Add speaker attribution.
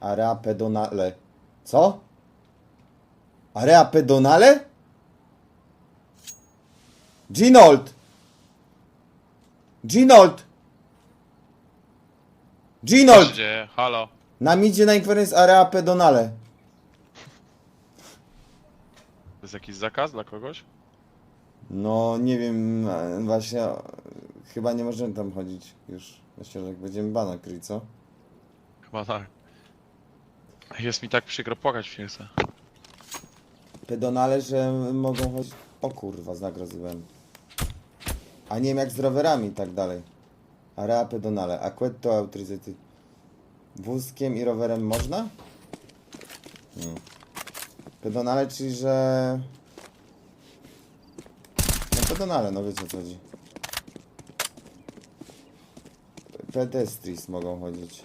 Speaker 1: Area pedonale. Co? Area pedonale? Ginold! Ginold!
Speaker 2: Co
Speaker 1: Ginold!
Speaker 2: się dzieje? Halo?
Speaker 1: Nam idzie na inference area pedonale.
Speaker 2: To jest jakiś zakaz dla kogoś?
Speaker 1: No, nie wiem, e, właśnie e, chyba nie możemy tam chodzić już. Myślę, że jak będziemy bana kryć, co?
Speaker 2: Chyba tak. Jest mi tak przykro płakać w chwilce.
Speaker 1: Pedonale, że mogą chodzić... O kurwa, znak rozbyłem. A nie wiem jak z rowerami i tak dalej. Area pedonale. Aquetto autoryzety. Wózkiem i rowerem można? Hmm. Pedonale, czyli że... No pedonale, no wiecie o co chodzi. Pedestris mogą chodzić.